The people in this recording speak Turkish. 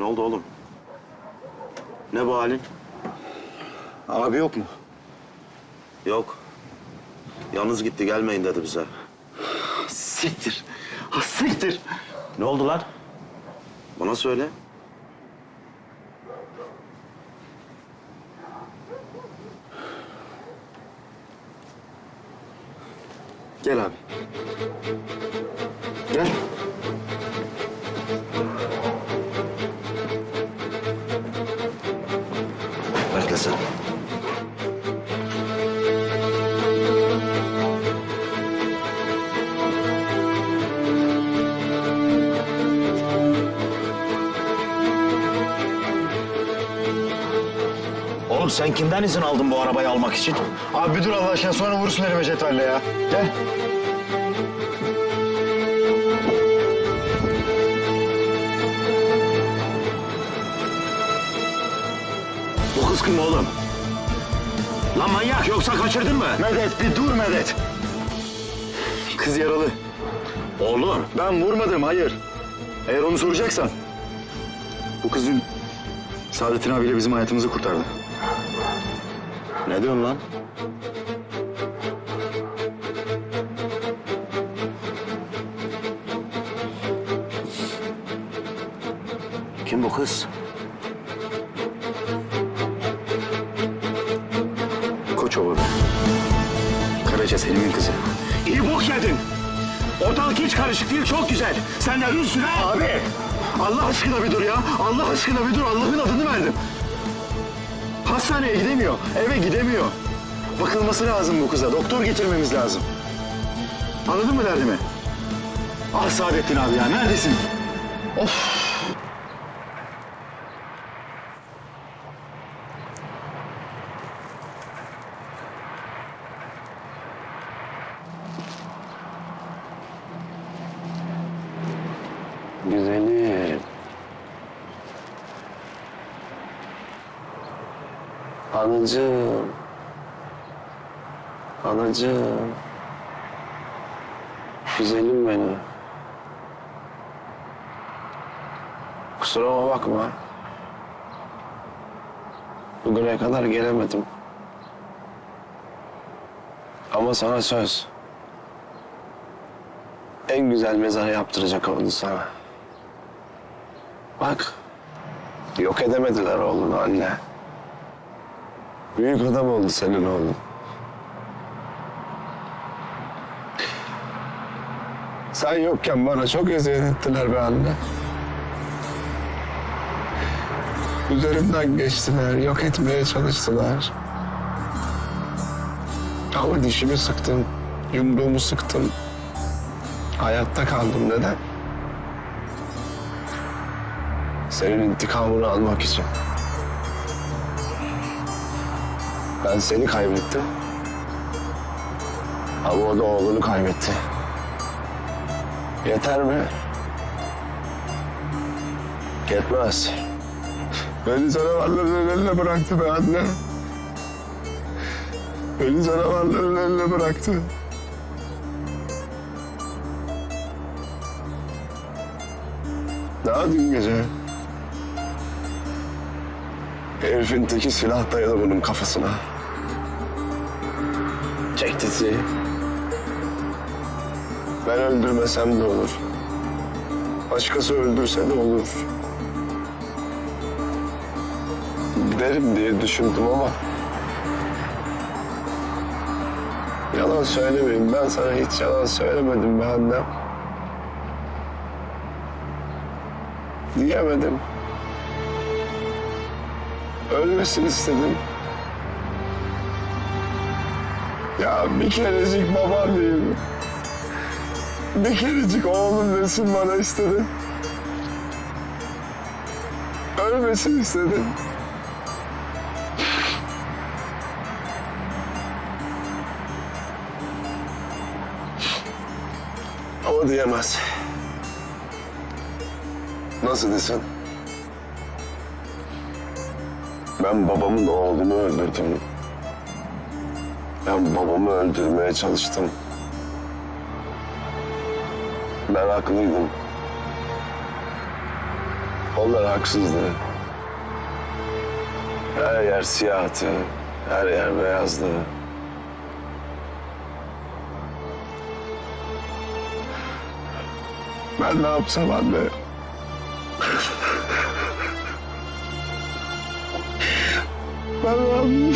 Ne oldu oğlum? Ne bu halin? Abi yok mu? Yok. Yalnız gitti gelmeyin dedi bize. Siktir. Ha siktir. Ne oldu lan? Bana söyle. Gel abi. Gel. Sen. Oğlum sen kimden izin aldın bu arabayı almak için? Abi bir dur Allah aşkına sonra vurursun elime cetvelle ya. Gel. Kim oğlum? Lan manyak yoksa kaçırdın mı? Medet bir dur Medet. Kız yaralı. Oğlum. Ben vurmadım hayır. Eğer onu soracaksan. Bu kız dün Saadettin abiyle bizim hayatımızı kurtardı. Ne diyorsun lan? Kim bu kız? Selim'in kızı. İyi bok yedin. Ortalık hiç karışık değil, çok güzel. Sen de üstüne... Abi! Allah aşkına bir dur ya. Allah aşkına bir dur. Allah'ın adını verdim. Hastaneye gidemiyor. Eve gidemiyor. Bakılması lazım bu kıza. Doktor getirmemiz lazım. Anladın mı derdimi? Ah Saadettin abi ya. Neredesin? Of. Güzelim. Anacığım. Anacığım. Güzelim benim. Kusuruma bakma. Bugüne kadar gelemedim. Ama sana söz. En güzel mezarı yaptıracak onu sana. Bak. Yok edemediler oğlunu anne. Büyük adam oldu senin oğlun. Sen yokken bana çok eziyet ettiler be anne. Üzerimden geçtiler, yok etmeye çalıştılar. Ama dişimi sıktım, yumruğumu sıktım. Hayatta kaldım neden? Senin intikamını almak için. Ben seni kaybettim. Ama o da oğlunu kaybetti. Yeter mi? Yetmez. Beni canavarların eline bıraktı be anne. Beni canavarların eline bıraktı. Daha dün gece herifin teki silah dayadı bunun kafasına. Çekti Ben öldürmesem de olur. Başkası öldürse de olur. Derim diye düşündüm ama... Yalan söylemeyeyim. Ben sana hiç yalan söylemedim be annem. Diyemedim. Ölmesini istedim. Ya bir kerecik baban diyeyim. Bir kerecik oğlum desin bana istedim. Ölmesini istedim. Ama diyemez. Nasıl desin? Ben babamın oğlunu öldürdüm. Ben babamı öldürmeye çalıştım. Ben haklıydım. Onlar haksızdı. Her yer siyahtı, her yer beyazdı. Ben ne yapsam anne? Ben ne yapayım?